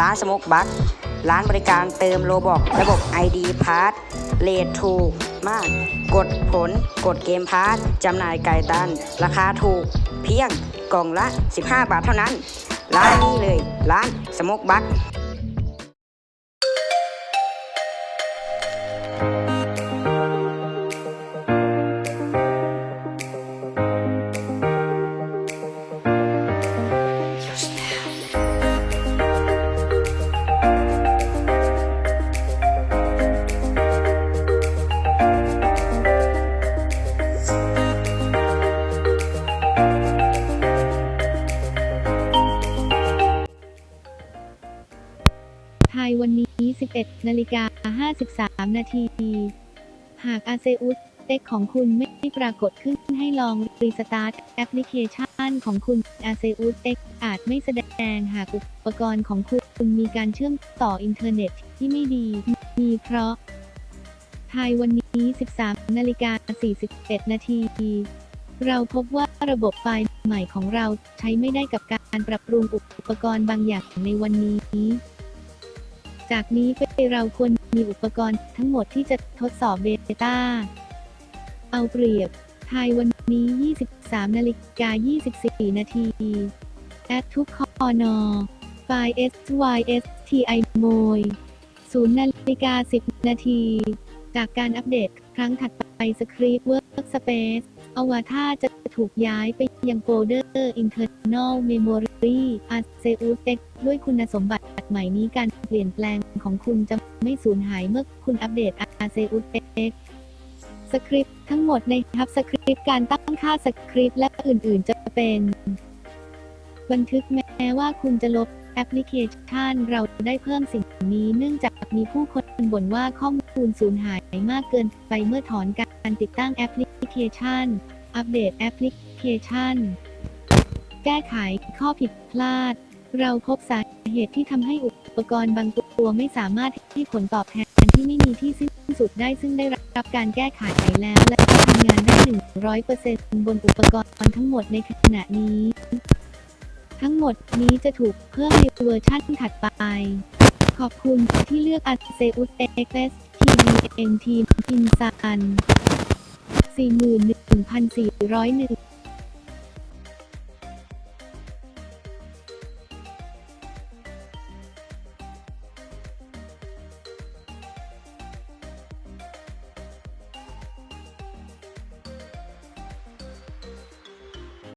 ร้านสมุกบัคร้านบริการเติมโลบอกระบบ ID p a s s เลทถูกมาก กดผล กดเกมพาร์ทจำหน่ายไก่ตัน ราคาถูก เพียงกล่องละ 15 บาทเท่านั้น ร้านนี้เลย ร้านสมุกบัค วันนี้ 11 นาฬิกา 53 นาที หากอาเซอุสเต็กของคุณไม่ปรากฏขึ้นให้ลองรีสตาร์ทแอปพลิเคชันของคุณอาเซอุสเต็กอาจไม่แสดงหากอุปกรณ์ของคุณมีการเชื่อมต่ออินเทอร์เน็ตที่ไม่ดี มีเพราะไทยวันนี้ 13 นาฬิกา 41 นาที เราพบว่าระบบไฟล์ใหม่ของเราใช้ไม่ได้กับการปรับปรุงอุปกรณ์บางอย่างในวันนี้ จากนี้ไปเราควรมีอุปกรณ์ทั้งหมดที่จะทดสอบเบต้า เอาเปรียบไทยวันนี้ 23นาฬิกา24 นาทีแอดทุกคอนอไฟล์ SYSTI โมย0นาฬิกา10 นาที จากการอัปเดตครั้งถัดไปสคริปต์ Workspace อวตารจะถูกย้ายไปยังโฟลเดอร์ Internal Memory a s e u s ด้วยคุณสมบัติใหม่นี้การ เปลี่ยนแปลงของคุณจะไม่สูญหายเมื่อคุณอัปเดต a s e u s X สคริปต์ทั้งหมดในฮับสคริปต์การตั้งค่าสคริปต์และอื่นๆ จะเป็น บันทึกแม้ว่าคุณจะลบแอปพลิเคชันเราได้เพิ่มสิ่งนี้เนื่องจากมีผู้คนบ่นว่าข้อมูลสูญหายมากเกินไปเมื่อถอนการติดตั้งแอปพลิเคชัน อัปเดตแอปพลิเคชัน แก้ไขข้อผิดพลาด เราพบสาเหตุที่ทำให้อุปกรณ์บางตัวไม่สามารถที่ผลตอบแทนที่ไม่มีที่สิ้นสุดได้ซึ่งได้รับการแก้ไขแล้วและทำงานได้ 100%บนอุปกรณ์ทั้งหมดในขณะนี้ ทั้งหมดนี้จะถูกเพิ่มในเวอร์ชันถัดไป ขอบคุณที่เลือก a s e u s XS TVM Team Insan 41401